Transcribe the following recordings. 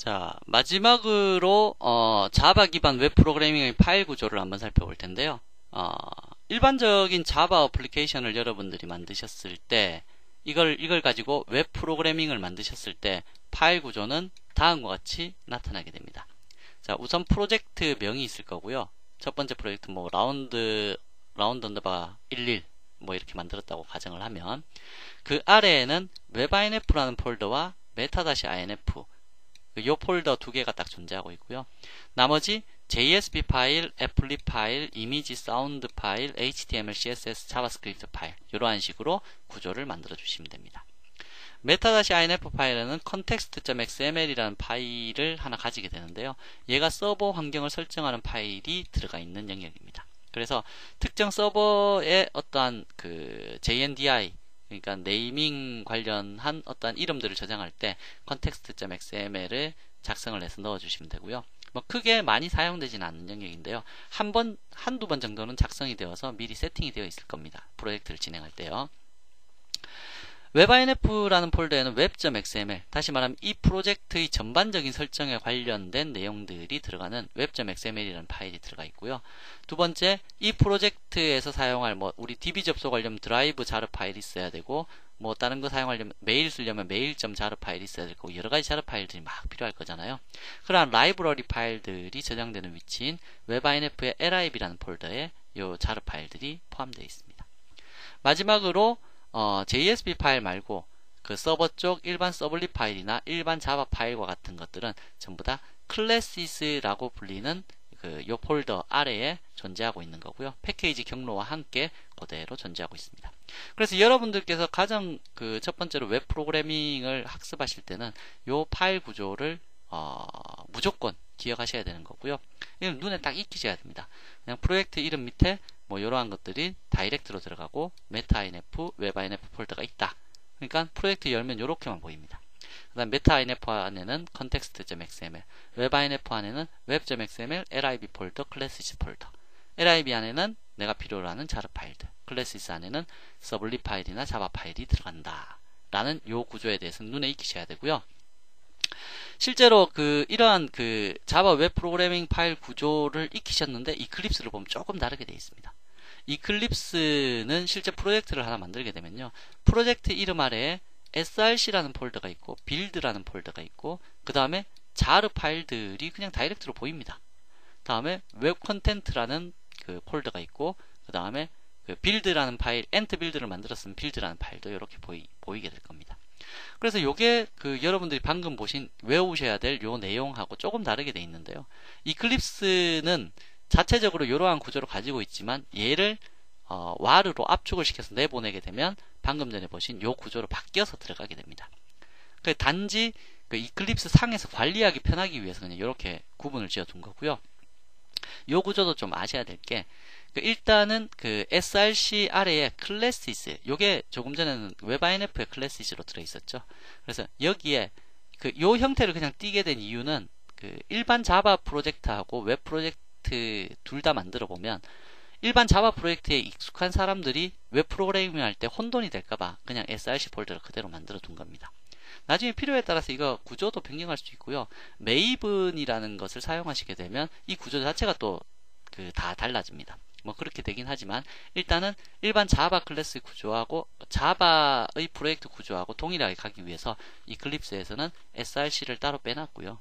자, 마지막으로 어, 자바 기반 웹 프로그래밍의 파일 구조를 한번 살펴볼 텐데요. 어, 일반적인 자바 어플리케이션을 여러분들이 만드셨을 때 이걸 이걸 가지고 웹 프로그래밍을 만드셨을 때 파일 구조는 다음과 같이 나타나게 됩니다. 자, 우선 프로젝트 명이 있을 거고요. 첫 번째 프로젝트 뭐 라운드 라운드 언더바 11 뭐 이렇게 만들었다고 가정을 하면 그 아래에는 웹inf라는 폴더와 메타-inf 요 폴더 두 개가 딱 존재하고 있고요. 나머지 JSP 파일, 애플립 파일, 이미지 사운드 파일, HTML, CSS, 자바스크립트 파일 이러한 식으로 구조를 만들어 주시면 됩니다. 메타-inf 파일에는 context.xml이라는 파일을 하나 가지게 되는데요. 얘가 서버 환경을 설정하는 파일이 들어가 있는 영역입니다. 그래서 특정 서버의 어떠한 그 JNDI 그러니까 네이밍 관련한 어떠한 이름들을 저장할 때 context.xml을 작성을 해서 넣어주시면 되고요. 뭐 크게 많이 사용되지는 않는 영역인데요. 한 번, 한두 번 정도는 작성이 되어서 미리 세팅이 되어 있을 겁니다. 프로젝트를 진행할 때요. 웹inf라는 폴더에는 web.xml, 다시 말하면 이 프로젝트의 전반적인 설정에 관련된 내용들이 들어가는 web.xml이라는 파일이 들어가 있고요. 두 번째, 이 프로젝트에서 사용할 뭐 우리 DB 접속하려면 드라이브 자르 파일이 있어야 되고 뭐 다른 거 사용하려면 메일 쓰려면 메일.자르 파일이 있어야 되고 여러 가지 자르 파일들이 막 필요할 거잖아요. 그러한 라이브러리 파일들이 저장되는 위치인 webinf의 lib라는 폴더에 이 자르 파일들이 포함되어 있습니다. 마지막으로 어, JSP 파일 말고 그 서버 쪽 일반 서블릿 파일이나 일반 자바 파일과 같은 것들은 전부 다 클래시스라고 불리는 그 요 폴더 아래에 존재하고 있는 거고요. 패키지 경로와 함께 그대로 존재하고 있습니다. 그래서 여러분들께서 가장 그 첫 번째로 웹 프로그래밍을 학습하실 때는 요 파일 구조를 어, 무조건 기억하셔야 되는 거고요. 이건 눈에 딱 익히셔야 됩니다. 그냥 프로젝트 이름 밑에 뭐 이러한 것들이 다이렉트로 들어가고 메타인f, 웹인f 폴더가 있다. 그러니까 프로젝트 열면 이렇게만 보입니다. 그 다음 메타인f 안에는 context.xml, 웹인f 안에는 web.xml, lib 폴더, 클래시스 폴더. lib 안에는 내가 필요로 하는 자르 파일들, 클래시스 안에는 서블리 파일이나 자바 파일이 들어간다. 라는 요 구조에 대해서 눈에 익히셔야 되고요. 실제로 그 이러한 그 자바 웹 프로그래밍 파일 구조를 익히셨는데 이클립스를 보면 조금 다르게 되어 있습니다. 이클립스는 실제 프로젝트를 하나 만들게 되면요. 프로젝트 이름 아래에 src라는 폴더가 있고 빌드라는 폴더가 있고 그 다음에 자르 파일들이 그냥 다이렉트로 보입니다. 다음에 웹 컨텐트라는 그 폴더가 있고 그 다음에 그 빌드라는 파일, 엔트 빌드를 만들었으면 빌드라는 파일도 이렇게 보이, 보이게 될 겁니다. 그래서 요게 그 여러분들이 방금 보신 외우셔야 될 요 내용하고 조금 다르게 돼 있는데요. 이클립스는 자체적으로 이러한 구조를 가지고 있지만 얘를 어, 와르로 압축을 시켜서 내보내게 되면 방금 전에 보신 요 구조로 바뀌어서 들어가게 됩니다. 그 단지 그 이클립스 상에서 관리하기 편하기 위해서 그냥 이렇게 구분을 지어 둔 거고요. 요 구조도 좀 아셔야 될게 그 일단은 그 src 아래에 클래시스 요게 조금 전에는 웹inf의 클래시스로 들어 있었죠. 그래서 여기에 그 요 형태를 그냥 띄게 된 이유는 그 일반 자바 프로젝트하고 웹 프로젝트 둘 다 만들어 보면 일반 자바 프로젝트에 익숙한 사람들이 웹 프로그래밍 할 때 혼돈이 될까봐 그냥 src 폴더를 그대로 만들어 둔 겁니다. 나중에 필요에 따라서 이거 구조도 변경할 수 있고요. 메이븐이라는 것을 사용하시게 되면 이 구조 자체가 또 그 다 달라집니다. 뭐 그렇게 되긴 하지만 일단은 일반 자바 클래스 구조하고 자바의 프로젝트 구조하고 동일하게 가기 위해서 이클립스에서는 src를 따로 빼놨고요.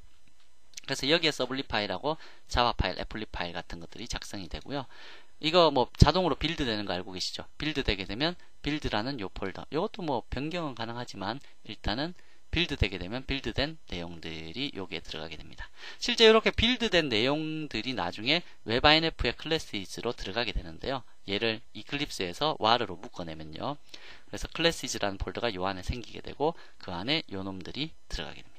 그래서 여기에 서블리 파일하고 자바 파일, 애플립 파일 같은 것들이 작성이 되고요. 이거 뭐 자동으로 빌드 되는 거 알고 계시죠? 빌드 되게 되면 빌드라는 요 폴더. 이것도 뭐 변경은 가능하지만 일단은 빌드 되게 되면 빌드된 내용들이 여기에 들어가게 됩니다. 실제 이렇게 빌드된 내용들이 나중에 웹inf의 클래시즈로 들어가게 되는데요. 얘를 이클립스에서 와르로 묶어내면요. 그래서 클래시즈라는 폴더가 요 안에 생기게 되고 그 안에 요 놈들이 들어가게 됩니다.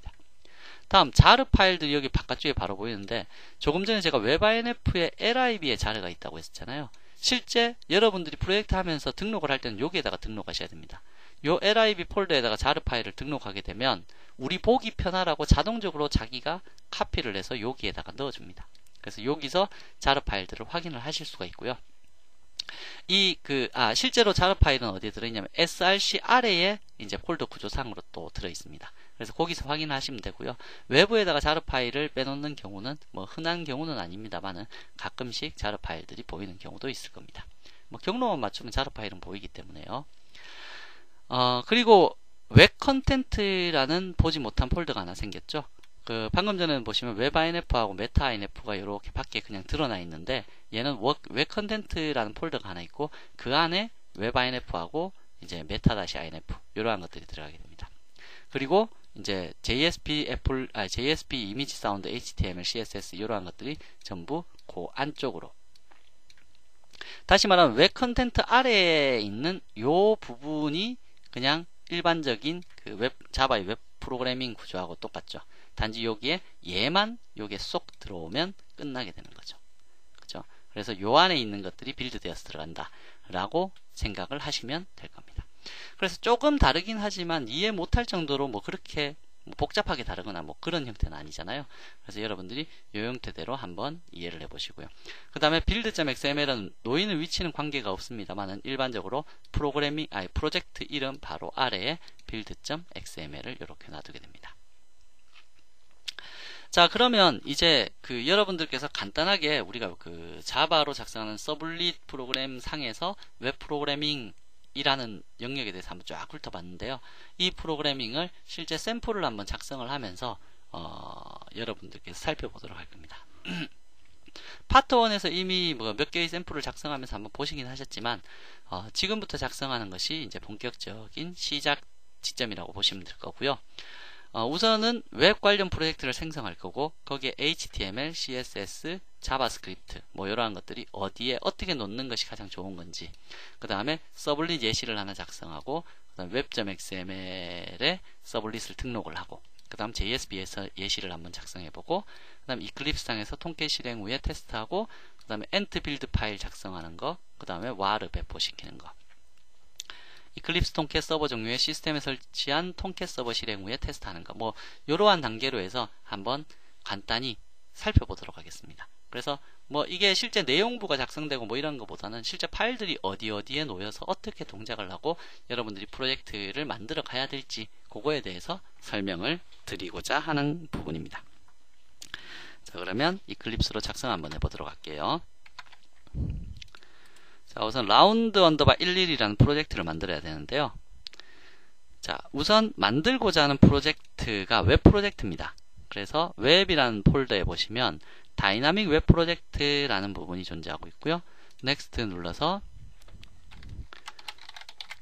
다음 자르 파일들이 여기 바깥쪽에 바로 보이는데 조금 전에 제가 웹inf의 lib에 자르가 있다고 했잖아요. 실제 여러분들이 프로젝트 하면서 등록을 할 때는 여기에다가 등록하셔야 됩니다. 요 lib 폴더에다가 자르 파일을 등록하게 되면 우리 보기 편하라고 자동적으로 자기가 카피를 해서 여기에다가 넣어줍니다. 그래서 여기서 자르 파일들을 확인을 하실 수가 있고요. 이 그 아 실제로 자르 파일은 어디에 들어있냐면 src 아래에 이제 폴더 구조상으로 또 들어 있습니다. 그래서 거기서 확인하시면 되고요. 외부에다가 자르 파일을 빼놓는 경우는 뭐 흔한 경우는 아닙니다만은 가끔씩 자르 파일들이 보이는 경우도 있을 겁니다. 뭐 경로만 맞추면 자르 파일은 보이기 때문에요. 어, 그리고 웹 컨텐트라는 보지 못한 폴더가 하나 생겼죠. 그 방금 전에 보시면 웹 INF하고 메타 INF가 이렇게 밖에 그냥 드러나 있는데 얘는 웹 컨텐트라는 폴더가 하나 있고 그 안에 웹 INF하고 이제 메타 다시 INF 이러한 것들이 들어가게 됩니다. 그리고 이제 JSP 애플 아 JSP 이미지 사운드 HTML CSS 이러한 것들이 전부 그 안쪽으로 다시 말하면 웹 컨텐트 아래에 있는 요 부분이 그냥 일반적인 그 웹 자바의 웹 프로그래밍 구조하고 똑같죠. 단지 여기에 얘만 여기에 쏙 들어오면 끝나게 되는 거죠. 그죠? 그래서 요 안에 있는 것들이 빌드되어서 들어간다. 라고 생각을 하시면 될 겁니다. 그래서 조금 다르긴 하지만 이해 못할 정도로 뭐 그렇게 뭐 복잡하게 다르거나 뭐 그런 형태는 아니잖아요. 그래서 여러분들이 이 형태대로 한번 이해를 해보시고요. 그 다음에 build.xml은 놓이는 위치는 관계가 없습니다만은 일반적으로 프로그래밍, 아니 프로젝트 이름 바로 아래에 build.xml을 이렇게 놔두게 됩니다. 자 그러면 이제 그 여러분들께서 간단하게 우리가 그 자바로 작성하는 서블릿 프로그램 상에서 웹 프로그래밍 이라는 영역에 대해서 한번 쫙 훑어봤는데요. 이 프로그래밍을 실제 샘플을 한번 작성을 하면서 어, 여러분들께서 살펴보도록 할 겁니다. 파트 1에서 이미 뭐 몇 개의 샘플을 작성하면서 한번 보시긴 하셨지만 어, 지금부터 작성하는 것이 이제 본격적인 시작 지점이라고 보시면 될 거고요. 어, 우선은 웹 관련 프로젝트를 생성할 거고 거기에 HTML, CSS, 자바스크립트 뭐 이러한 것들이 어디에 어떻게 놓는 것이 가장 좋은 건지 그 다음에 서블릿 예시를 하나 작성하고 그다음 웹.xml에 서블릿을 등록을 하고 그 다음 JSB에서 예시를 한번 작성해보고 그 다음 이클립스상에서 통계 실행 후에 테스트하고 그 다음에 엔트 빌드 파일 작성하는 거 그 다음에 와르 배포시키는 거 이클립스 통캣 서버 종류의 시스템에 설치한 통캣 서버 실행 후에 테스트하는 거. 뭐 이러한 단계로 해서 한번 간단히 살펴보도록 하겠습니다. 그래서 뭐 이게 실제 내용부가 작성되고 뭐 이런 것보다는 실제 파일들이 어디 어디에 놓여서 어떻게 동작을 하고 여러분들이 프로젝트를 만들어 가야 될지 그거에 대해서 설명을 드리고자 하는 부분입니다. 자 그러면 이클립스로 작성 한번 해보도록 할게요. 자, 우선 라운드 언더바 11이라는 프로젝트를 만들어야 되는데요. 자, 우선 만들고자 하는 프로젝트가 웹 프로젝트입니다. 그래서 웹이라는 폴더에 보시면 다이나믹 웹 프로젝트라는 부분이 존재하고 있고요. 넥스트 눌러서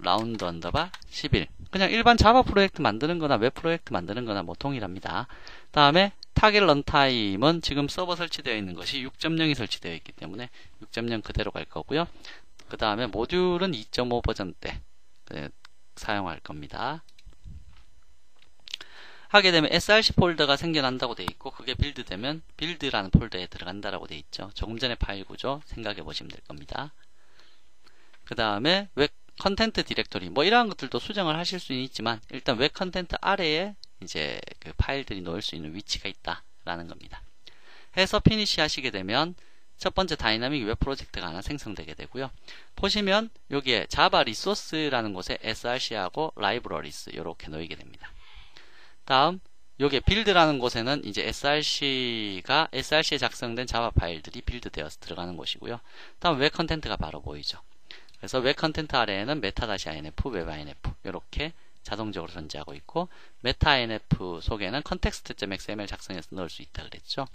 라운드 언더바 11 그냥 일반 자바 프로젝트 만드는 거나 웹 프로젝트 만드는 거나 뭐 동일합니다. 다음에 타겟 런타임은 지금 서버 설치되어 있는 것이 6.0이 설치되어 있기 때문에 6.0 그대로 갈 거고요. 그 다음에 모듈은 2.5 버전 때 네, 사용할 겁니다. 하게 되면 src 폴더가 생겨난다고 되어 있고 그게 빌드되면 빌드라는 폴더에 들어간다라고 되어 있죠. 조금 전에 파일 구조 생각해 보시면 될 겁니다. 그 다음에 웹 컨텐트 디렉토리 뭐 이러한 것들도 수정을 하실 수는 있지만 일단 웹 컨텐트 아래에 이제 그 파일들이 놓을 수 있는 위치가 있다라는 겁니다. 해서 피니시 하시게 되면 첫 번째 다이나믹 웹 프로젝트가 하나 생성되게 되고요. 보시면 여기에 자바 리소스라는 곳에 src하고 라이브러리스 이렇게 놓이게 됩니다. 다음 여기에 빌드라는 곳에는 이제 src가 src에 작성된 자바 파일들이 빌드 되어서 들어가는 곳이고요. 다음 웹 컨텐트가 바로 보이죠. 그래서 웹 컨텐트 아래에는 메타-inf, 웹-inf 이렇게 자동적으로 존재하고 있고 메타-inf 속에는 컨텍스트.xml 작성해서 넣을 수 있다 그랬죠.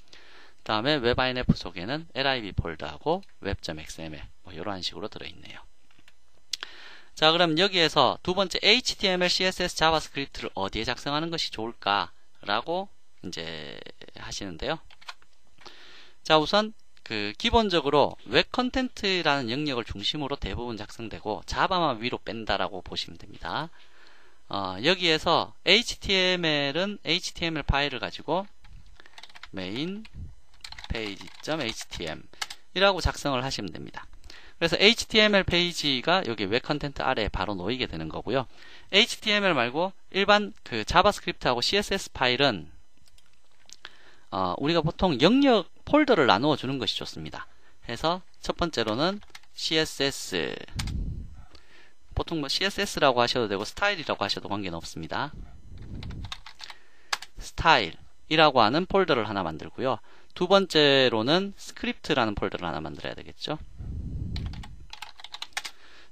그 다음에 웹-inf 속에는 lib 폴더하고 웹.xml 뭐 이런 식으로 들어있네요. 자 그럼 여기에서 두 번째 HTML, CSS, 자바스크립트를 어디에 작성하는 것이 좋을까 라고 이제 하시는데요. 자 우선 그 기본적으로 웹 컨텐트라는 영역을 중심으로 대부분 작성되고 자바만 위로 뺀다라고 보시면 됩니다. 어, 여기에서 HTML은 HTML 파일을 가지고 main page.htm 이라고 작성을 하시면 됩니다. 그래서 HTML 페이지가 여기 웹 컨텐트 아래에 바로 놓이게 되는 거고요. HTML 말고 일반 그 자바스크립트하고 CSS 파일은 어, 우리가 보통 영역 폴더를 나누어 주는 것이 좋습니다. 해서 첫 번째로는 CSS 보통 뭐 CSS라고 하셔도 되고 스타일이라고 하셔도 관계는 없습니다. 스타일이라고 하는 폴더를 하나 만들고요. 두 번째로는 스크립트라는 폴더를 하나 만들어야 되겠죠.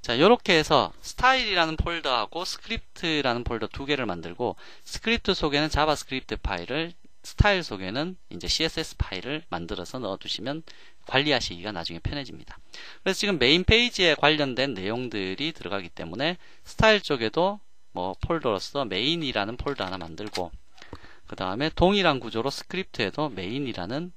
자, 이렇게 해서 스타일이라는 폴더하고 스크립트라는 폴더 두 개를 만들고 스크립트 속에는 자바스크립트 파일을 스타일 속에는 이제 CSS 파일을 만들어서 넣어두시면 관리하시기가 나중에 편해집니다. 그래서 지금 메인 페이지에 관련된 내용들이 들어가기 때문에 스타일 쪽에도 뭐 폴더로서 메인이라는 폴더 하나 만들고 그 다음에 동일한 구조로 스크립트에도 메인이라는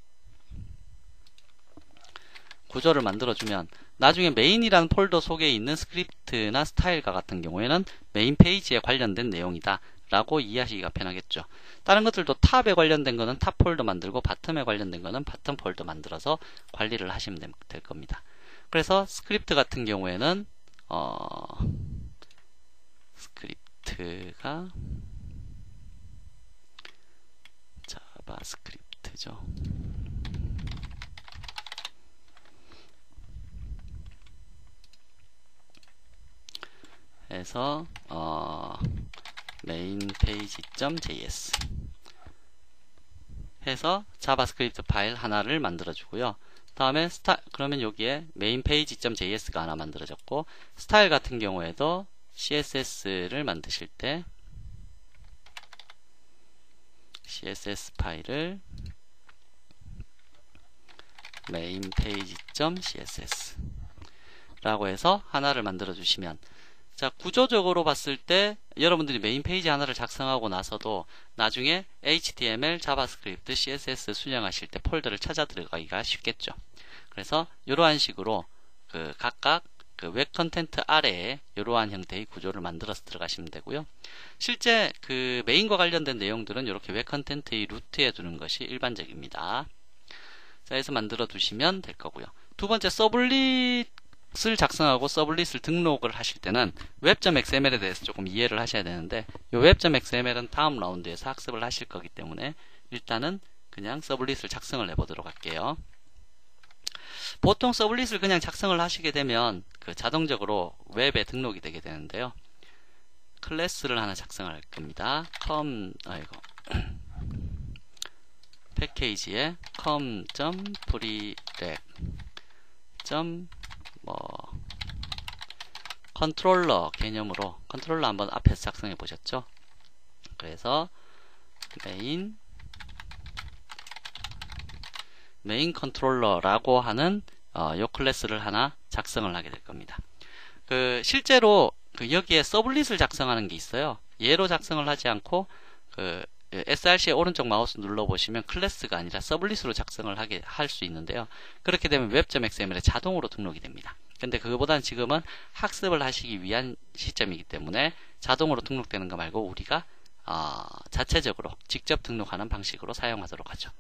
구조를 만들어주면 나중에 메인이라는 폴더 속에 있는 스크립트나 스타일과 같은 경우에는 메인 페이지에 관련된 내용이다 라고 이해하시기가 편하겠죠. 다른 것들도 탑에 관련된 거는 탑 폴더 만들고 바텀에 관련된 거는 바텀 폴더 만들어서 관리를 하시면 될 겁니다. 그래서 스크립트 같은 경우에는 어, 스크립트가 자바스크립트죠. 해서 어, 페이지.js 해서 자바스크립트 파일 하나를 만들어 주고요. 다음에 스타 그러면 여기에 페이지.js가 하나 만들어졌고 스타일 같은 경우에도 CSS를 만드실 때 CSS 파일을 페이지.css 라고 해서 하나를 만들어 주시면 자, 구조적으로 봤을 때 여러분들이 메인 페이지 하나를 작성하고 나서도 나중에 HTML, 자바스크립트, CSS 수정하실 때 폴더를 찾아 들어가기가 쉽겠죠. 그래서 이러한 식으로 그 각각 그 웹 컨텐트 아래에 이러한 형태의 구조를 만들어서 들어가시면 되고요. 실제 그 메인과 관련된 내용들은 이렇게 웹 컨텐트의 루트에 두는 것이 일반적입니다. 자, 해서 만들어 두시면 될 거고요. 두 번째 서블릿 을 작성하고 서블릿을 등록을 하실 때는 웹.xml에 대해서 조금 이해를 하셔야 되는데 이 웹.xml은 다음 라운드에서 학습을 하실 거기 때문에 일단은 그냥 서블릿을 작성을 해보도록 할게요. 보통 서블릿을 그냥 작성을 하시게 되면 그 자동적으로 웹에 등록이 되게 되는데요. 클래스를 하나 작성할 겁니다. com 아이고 패키지에 com.prereq 뭐 컨트롤러 개념으로 컨트롤러 한번 앞에서 작성해 보셨죠? 그래서 메인 메인 컨트롤러라고 하는 어, 요 클래스를 하나 작성을 하게 될 겁니다. 그 실제로 그 여기에 서블릿을 작성하는 게 있어요. 얘로 작성을 하지 않고 그 src의 오른쪽 마우스 눌러보시면 클래스가 아니라 서블릿으로 작성을 하게 할 수 있는데요. 그렇게 되면 웹.xml에 자동으로 등록이 됩니다. 근데 그거보다는 지금은 학습을 하시기 위한 시점이기 때문에 자동으로 등록되는 거 말고 우리가 어, 자체적으로 직접 등록하는 방식으로 사용하도록 하죠.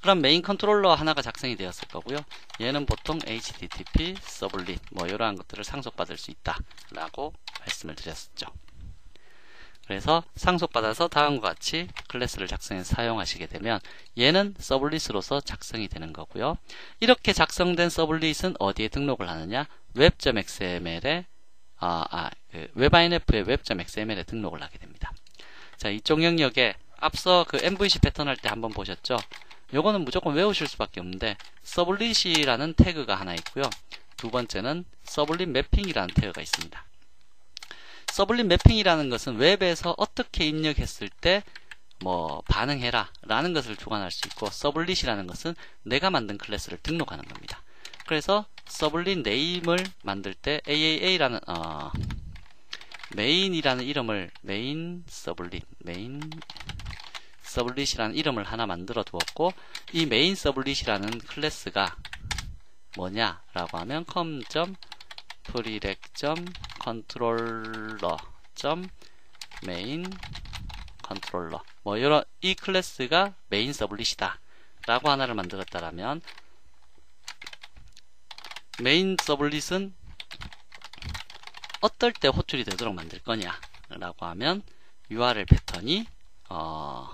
그럼 메인 컨트롤러 하나가 작성이 되었을 거고요. 얘는 보통 HTTP, 서블릿 뭐 이러한 것들을 상속받을 수 있다 라고 말씀을 드렸었죠. 그래서 상속받아서 다음과 같이 클래스를 작성해서 사용하시게 되면 얘는 서블릿으로서 작성이 되는 거고요. 이렇게 작성된 서블릿은 어디에 등록을 하느냐? 웹.xml에 아, 아, 그 웹inf의 웹.xml에 등록을 하게 됩니다. 자, 이쪽 영역에 앞서 그 MVC 패턴 할 때 한번 보셨죠? 요거는 무조건 외우실 수밖에 없는데 서블릿이라는 태그가 하나 있고요. 두 번째는 서블릿 매핑이라는 태그가 있습니다. 서블릿 매핑이라는 것은 웹에서 어떻게 입력했을 때 뭐 반응해라 라는 것을 주관할 수 있고 서블릿이라는 것은 내가 만든 클래스를 등록하는 겁니다. 그래서 서블릿 네임을 만들 때 AAA라는 어, 메인이라는 이름을 메인 서블릿 메인 서블릿이라는 이름을 하나 만들어 두었고 이 메인 서블릿이라는 클래스가 뭐냐라고 하면 com. prereq.controller.main 컨트롤러. 뭐 이런 이 클래스가 메인 서블릿이다. 라고 하나를 만들었다라면 메인 서블릿은 어떨 때 호출이 되도록 만들 거냐? 라고 하면 URL 패턴이 어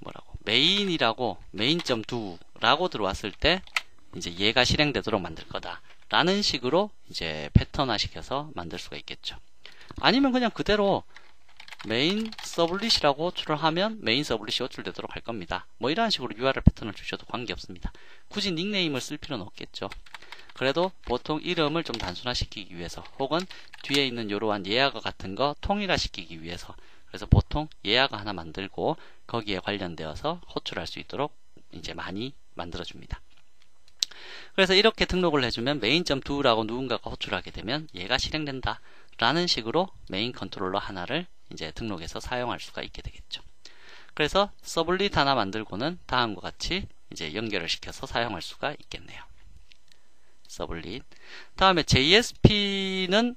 뭐라고? 메인이라고 메인.do 라고 들어왔을 때 이제 얘가 실행되도록 만들 거다 라는 식으로 이제 패턴화 시켜서 만들 수가 있겠죠. 아니면 그냥 그대로 메인 서블릿이라고 호출을 하면 메인 서블릿이 호출되도록 할 겁니다. 뭐 이런 식으로 URL 패턴을 주셔도 관계없습니다. 굳이 닉네임을 쓸 필요는 없겠죠. 그래도 보통 이름을 좀 단순화시키기 위해서 혹은 뒤에 있는 이러한 예약어 같은 거 통일화시키기 위해서 그래서 보통 예약어 하나 만들고 거기에 관련되어서 호출할 수 있도록 이제 많이 만들어줍니다. 그래서 이렇게 등록을 해주면 main.do라고 누군가가 호출하게 되면 얘가 실행된다 라는 식으로 메인 컨트롤러 하나를 이제 등록해서 사용할 수가 있게 되겠죠. 그래서 서블릿 하나 만들고는 다음과 같이 이제 연결을 시켜서 사용할 수가 있겠네요. 서블릿. 다음에 JSP는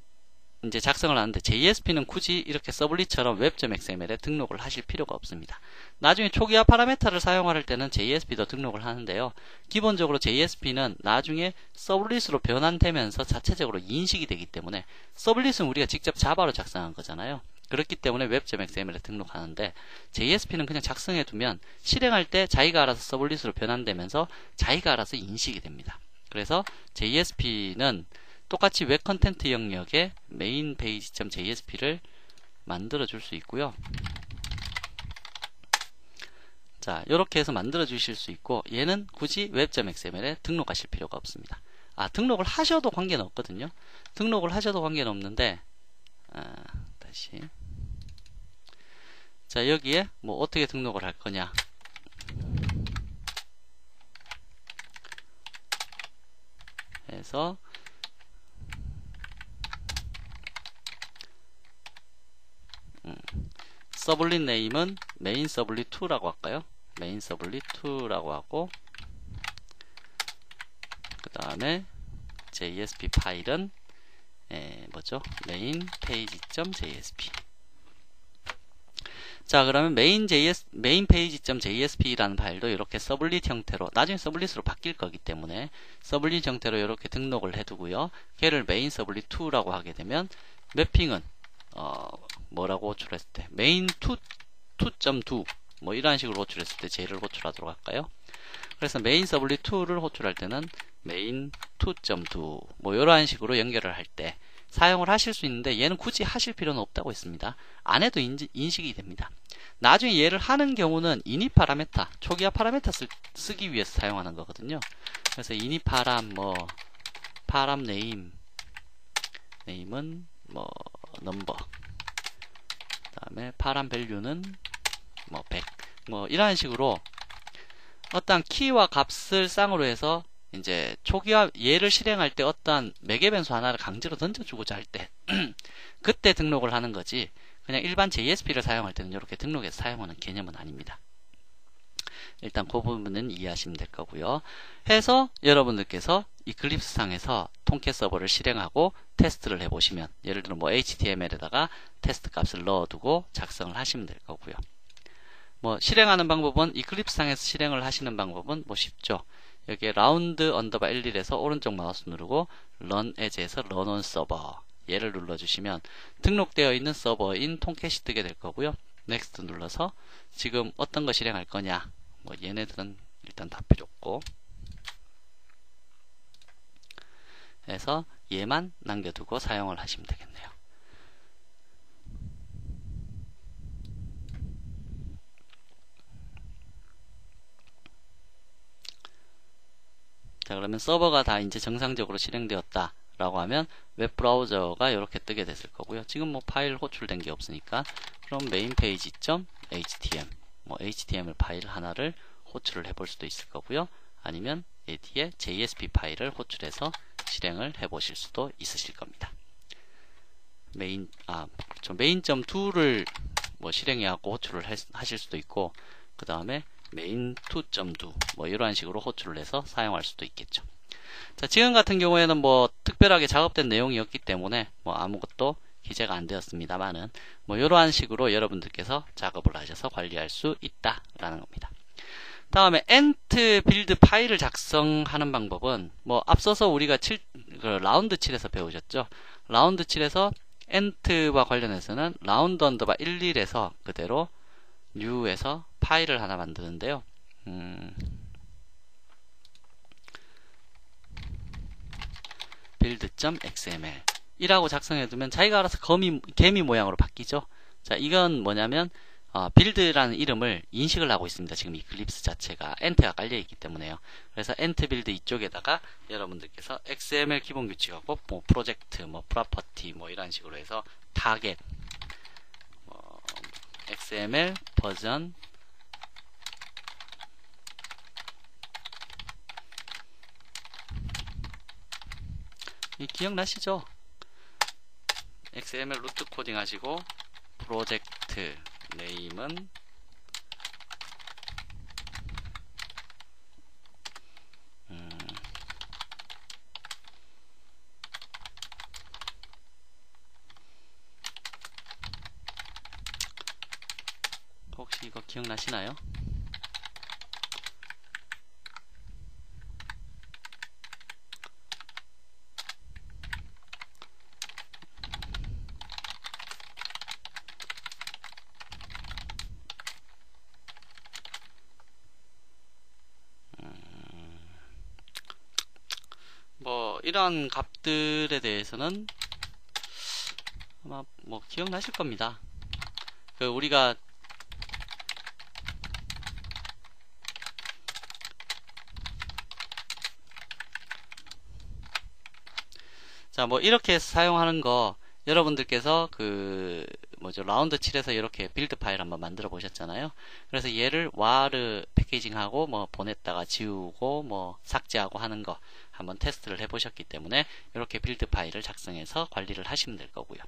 이제 작성을 하는데 JSP는 굳이 이렇게 서블릿처럼 web.xml에 등록을 하실 필요가 없습니다. 나중에 초기화 파라메타를 사용할 때는 JSP도 등록을 하는데요. 기본적으로 JSP는 나중에 서블릿으로 변환되면서 자체적으로 인식이 되기 때문에 서블릿은 우리가 직접 자바로 작성한 거잖아요. 그렇기 때문에 web.xml에 등록하는데 JSP는 그냥 작성해 두면 실행할 때 자기가 알아서 서블릿으로 변환되면서 자기가 알아서 인식이 됩니다. 그래서 JSP는 똑같이 웹 컨텐트 영역에 메인 페이지.jsp를 만들어 줄 수 있고요. 자, 이렇게 해서 만들어 주실 수 있고 얘는 굳이 웹.xml에 등록하실 필요가 없습니다. 아, 등록을 하셔도 관계는 없거든요. 등록을 하셔도 관계는 없는데 아, 다시 자, 여기에 뭐 어떻게 등록을 할 거냐 해서 서블릿 네임은 메인 서블릿 2라고 할까요? 메인 서블릿 2라고 하고 그 다음에 JSP 파일은 에, 뭐죠? 메인 페이지.jsp 자 그러면 메인 JS 메인 페이지.jsp라는 파일도 이렇게 서블릿 형태로 나중에 서블릿으로 바뀔 거기 때문에 서블릿 형태로 이렇게 등록을 해두고요. 걔를 메인 서블릿 2라고 하게 되면 매핑은 어, 뭐라고 호출했을 때 메인 2 2.2뭐 이런 식으로 호출했을 때 J를 호출하도록 할까요? 그래서 메인 서블릿 2를 호출할 때는 메인 2.2 뭐 이런 식으로 연결을 할 때 사용을 하실 수 있는데 얘는 굳이 하실 필요는 없다고 했습니다. 안 해도 인지, 인식이 됩니다. 나중에 얘를 하는 경우는 이니 파라메타, 초기화 파라메타 쓰, 쓰기 위해서 사용하는 거거든요. 그래서 이니 파람, 뭐 파람 네임, 네임은 뭐 넘버 다음에 파란 밸류는 뭐 100. 뭐 이런 식으로 어떠한 키와 값을 쌍으로 해서 이제 초기화 얘를 실행할 때 어떠한 매개 변수 하나를 강제로 던져주고자 할 때 그때 등록을 하는 거지 그냥 일반 JSP를 사용할 때는 이렇게 등록해서 사용하는 개념은 아닙니다. 일단 그 부분은 이해하시면 될 거고요. 해서 여러분들께서 이클립스 상에서 통계 서버를 실행하고 테스트를 해보시면 예를 들어 뭐 HTML에다가 테스트 값을 넣어두고 작성을 하시면 될 거고요. 뭐 실행하는 방법은 이클립스 상에서 실행을 하시는 방법은 뭐 쉽죠. 여기에 라운드 언더바 11에서 오른쪽 마우스 누르고 as에서 run on server 얘를 눌러주시면 등록되어 있는 서버인 통캣이 뜨게 될 거고요. next 눌러서 지금 어떤 거 실행할 거냐 뭐 얘네들은 일단 다 필요 없고 해서 얘만 남겨두고 사용을 하시면 되겠네요. 자 그러면 서버가 다 이제 정상적으로 실행되었다 라고 하면 웹브라우저가 이렇게 뜨게 됐을 거고요 지금 뭐 파일 호출된 게 없으니까 그럼 메인 페이지.htm 뭐 html 파일 하나를 호출을 해볼 수도 있을 거고요 아니면 여기에 JSP 파일을 호출해서 실행을 해 보실 수도 있으실 겁니다 메인 아 그렇죠 메인.2를 뭐 실행해 갖고 호출을 하실 수도 있고 그 다음에 메인 2.2 뭐 이러한 식으로 호출을 해서 사용할 수도 있겠죠. 자, 지금 같은 경우에는 뭐 특별하게 작업된 내용이었기 때문에 뭐 아무것도 기재가 안 되었습니다만은 뭐 이러한 식으로 여러분들께서 작업을 하셔서 관리할 수 있다라는 겁니다. 다음에 엔트 빌드 파일을 작성하는 방법은 뭐 앞서서 우리가 7, 그 라운드 7에서 배우셨죠. 라운드 7에서 엔트와 관련해서는 라운드 언더바 11에서 그대로 뉴에서 파일을 하나 만드는데요. 음, build.xml 이라고 작성해두면 자기가 알아서 거미, 개미 모양으로 바뀌죠. 자, 이건 뭐냐면 어, 빌드라는 이름을 인식을 하고 있습니다. 지금 이클립스 자체가 엔트가 깔려 있기 때문에요. 그래서 엔트 빌드 이쪽에다가 여러분들께서 XML 기본 규칙하고 뭐 프로젝트, 뭐 프로퍼티 뭐 이런 식으로 해서 타겟 뭐 XML 버전 이 기억나시죠? XML 루트 코딩 하시고 프로젝트 네임은 음, 혹시 이거 기억나시나요? 뭐 이런 값들에 대해서는 아마 뭐 기억나실 겁니다. 그 우리가 자, 뭐 이렇게 사용하는 거 여러분들께서 그 뭐죠 라운드 7에서 이렇게 빌드 파일 한번 만들어 보셨잖아요. 그래서 얘를 와르 패키징하고 뭐 보냈다가 지우고 뭐 삭제하고 하는 거 한번 테스트를 해 보셨기 때문에 이렇게 빌드 파일을 작성해서 관리를 하시면 될 거고요.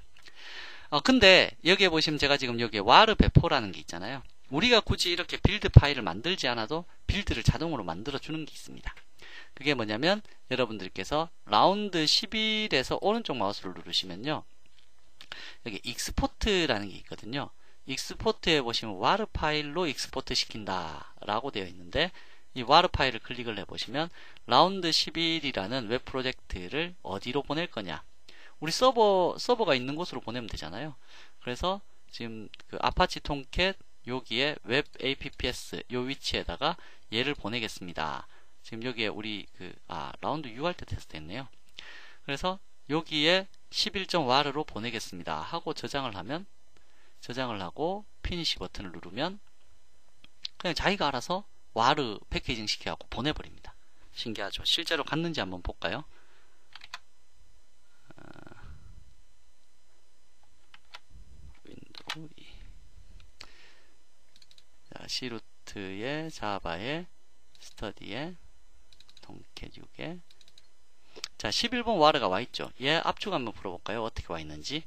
어 근데 여기에 보시면 제가 지금 여기에 와르 배포라는 게 있잖아요. 우리가 굳이 이렇게 빌드 파일을 만들지 않아도 빌드를 자동으로 만들어 주는 게 있습니다. 그게 뭐냐면 여러분들께서 라운드 11에서 오른쪽 마우스를 누르시면요. 여기 익스포트라는 게 있거든요. 익스포트에 보시면 와르 파일로 익스포트 시킨다 라고 되어 있는데 이 와르 파일을 클릭을 해보시면 라운드 11이라는 웹 프로젝트를 어디로 보낼 거냐 우리 서버 서버가 있는 곳으로 보내면 되잖아요. 그래서 지금 그 아파치 통캣 여기에 웹 apps 요 위치에다가 얘를 보내겠습니다. 지금 여기에 우리 그 아 라운드 U 할 때 테스트했네요. 그래서 여기에 11.war로 보내겠습니다. 하고 저장을 하면 저장을 하고 피니시 버튼을 누르면 그냥 자기가 알아서 와르 패키징 시켜갖고 보내버립니다. 신기하죠? 실제로 갔는지 한번 볼까요? 윈도우 2 자, C루트에 자바에 스터디에 통캣 6에 자 11번 와르가 와있죠 얘 압축 한번 풀어볼까요 어떻게 와있는지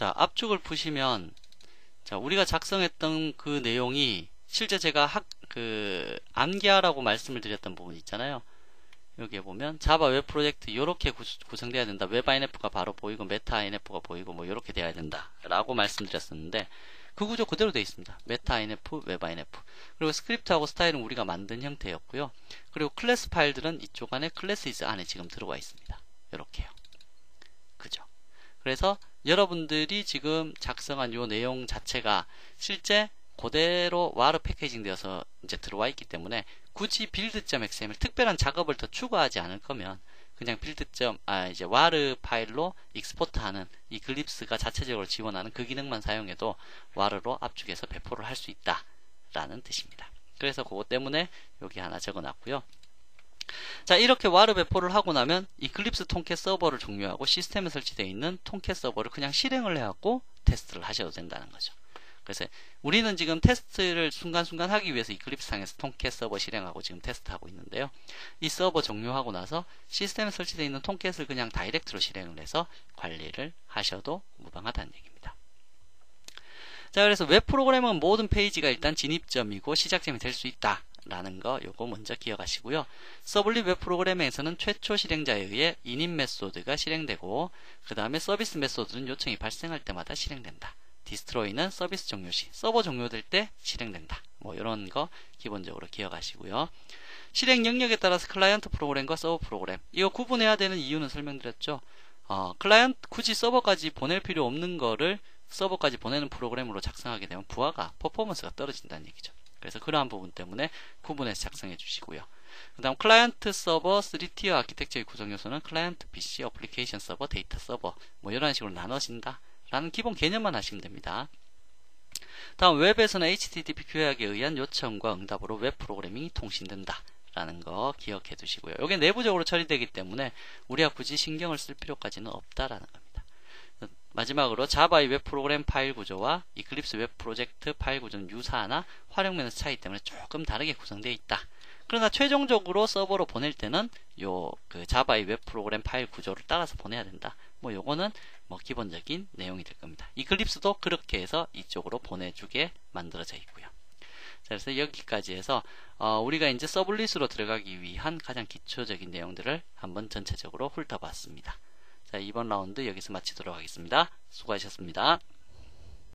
자 압 축을 푸시면 자, 우리가 작성했던 그 내용이 실제 제가 학, 그, 암기하라고 말씀을 드렸던 부분 있잖아요. 여기에 보면 자바 웹 프로젝트 이렇게 구성돼야 된다. 웹 INF가 바로 보이고 메타 INF가 보이고 뭐 이렇게 돼야 된다. 라고 말씀드렸었는데 그 구조 그대로 되어 있습니다. 메타 INF, 웹 INF. 그리고 스크립트하고 스타일은 우리가 만든 형태였고요. 그리고 클래스 파일들은 이쪽 안에 클래스 이즈 안에 지금 들어와 있습니다. 이렇게요. 그죠? 그래서 여러분들이 지금 작성한 요 내용 자체가 실제 그대로 와르 패키징 되어서 이제 들어와 있기 때문에 굳이 빌드.xml 특별한 작업을 더 추가하지 않을 거면 그냥 빌드. 아 이제 와르 파일로 익스포트하는 이 글립스가 자체적으로 지원하는 그 기능만 사용해도 와르로 압축해서 배포를 할 수 있다 라는 뜻입니다. 그래서 그것 때문에 여기 하나 적어 놨고요. 자 이렇게 와르 배포를 하고 나면 이클립스 통캣 서버를 종료하고 시스템에 설치되어 있는 통캣 서버를 그냥 실행을 해갖고 테스트를 하셔도 된다는 거죠. 그래서 우리는 지금 테스트를 순간순간 하기 위해서 이클립스 상에서 통캣 서버 실행하고 지금 테스트하고 있는데요. 이 서버 종료하고 나서 시스템에 설치되어 있는 통캣을 그냥 다이렉트로 실행을 해서 관리를 하셔도 무방하다는 얘기입니다. 자 그래서 웹 프로그램은 모든 페이지가 일단 진입점이고 시작점이 될 수 있다. 라는 거 요거 먼저 기억하시고요. 서블릿 웹 프로그램에서는 최초 실행자에 의해 인인 메소드가 실행되고 그 다음에 서비스 메소드는 요청이 발생할 때마다 실행된다. 디스트로이는 서비스 종료 시 서버 종료될 때 실행된다. 뭐 이런 거 기본적으로 기억하시고요. 실행 영역에 따라서 클라이언트 프로그램과 서버 프로그램 이거 구분해야 되는 이유는 설명드렸죠. 어, 클라이언트 굳이 서버까지 보낼 필요 없는 거를 서버까지 보내는 프로그램으로 작성하게 되면 부하가 퍼포먼스가 떨어진다는 얘기죠. 그래서 그러한 부분 때문에 구분해서 작성해 주시고요. 그 다음 클라이언트 서버 3티어 아키텍처의 구성 요소는 클라이언트 PC, 어플리케이션 서버, 데이터 서버 뭐 이런 식으로 나눠진다 라는 기본 개념만 하시면 됩니다. 다음 웹에서는 HTTP 규약에 의한 요청과 응답으로 웹 프로그래밍이 통신된다 라는 거 기억해 두시고요. 이게 내부적으로 처리되기 때문에 우리가 굳이 신경을 쓸 필요까지는 없다라는 겁니다. 마지막으로 자바의 웹 프로그램 파일 구조와 이클립스 웹 프로젝트 파일 구조는 유사하나 활용면에서 차이 때문에 조금 다르게 구성되어 있다. 그러나 최종적으로 서버로 보낼 때는 요 그 자바의 웹 프로그램 파일 구조를 따라서 보내야 된다. 뭐 요거는 뭐 기본적인 내용이 될 겁니다. 이클립스도 그렇게 해서 이쪽으로 보내주게 만들어져 있고요. 자, 그래서 여기까지 해서 어, 우리가 이제 서블릿으로 들어가기 위한 가장 기초적인 내용들을 한번 전체적으로 훑어봤습니다. 자, 이번 라운드 여기서 마치도록 하겠습니다. 수고하셨습니다.